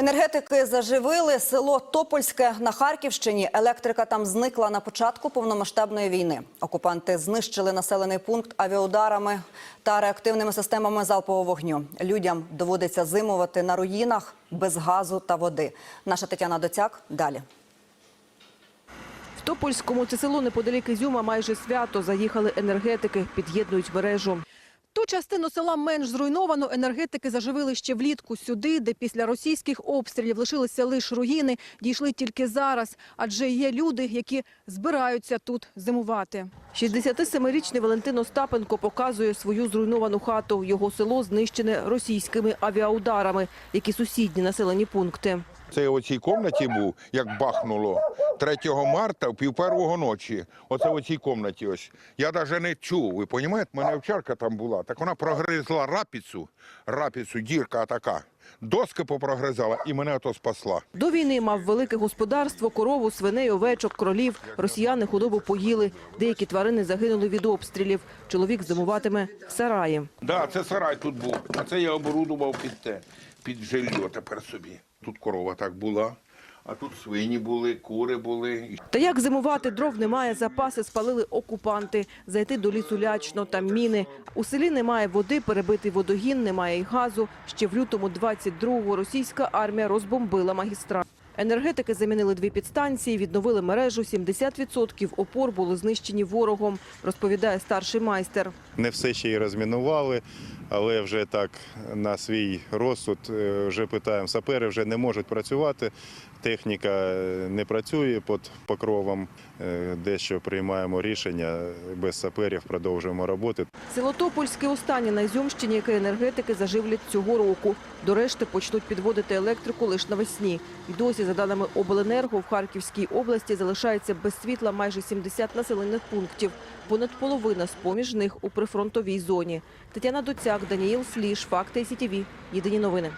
Енергетики заживили село Топольське на Харківщині. Електрика там зникла на початку повномасштабної війни. Окупанти знищили населений пункт авіаударами та реактивними системами залпового вогню. Людям доводиться зимувати на руїнах без газу та води. Наша Тетяна Доцяк далі. В Топольському це село неподалік Ізюма майже свято. Заїхали енергетики, під'єднують мережу. Частину села менш зруйновану енергетики заживили ще влітку сюди, де після російських обстрілів лишилися лише руїни, дійшли тільки зараз. Адже є люди, які збираються тут зимувати. 67-річний Валентин Остапенко показує свою зруйновану хату. Його село знищене російськими авіаударами, які сусідні населені пункти. Це у цій кімнаті був, як бахнуло 3 марта, в пів первого ночі. Оце у цій кімнаті ось. Я навіть не чув. Ви розумієте, в мене овчарка там була. Так вона прогризла рапіцу, рапіцу, дірка така. Доски попрогризала і мене ото спасла. До війни мав велике господарство, корову, свиней, овечок, кролів. Росіяни худобу поїли. Деякі тварини загинули від обстрілів. Чоловік зимуватиме в сараї. Да, це сарай тут був. А це я оборудував під те, під жилье тепер собі. Тут корова так була, а тут свині були, кури були. Та як зимувати, дров немає, запаси спалили окупанти. Зайти до лісу лячно, там міни. У селі немає води, перебитий водогін, немає й газу. Ще в лютому 22-го російська армія розбомбила магістрат. Енергетики замінили дві підстанції, відновили мережу. 70% опор були знищені ворогом, розповідає старший майстер. Не все ще й розмінували, але вже так на свій розсуд е, вже питаємо. Сапери вже не можуть працювати, техніка е, не працює під покровом. Е, Дещо приймаємо рішення без саперів, продовжуємо роботи. Село Топольське останнє на Ізюмщині, яке енергетики заживлять цього року. До решти почнуть підводити електрику лише навесні. І досі, за даними обленерго, в Харківській області залишається без світла майже 70 населених пунктів. Понад половина з-поміж них у прифронтовій зоні. Тетяна Доцяк, Даніїл Сліж, Факти СІТІВІ. Єдині новини.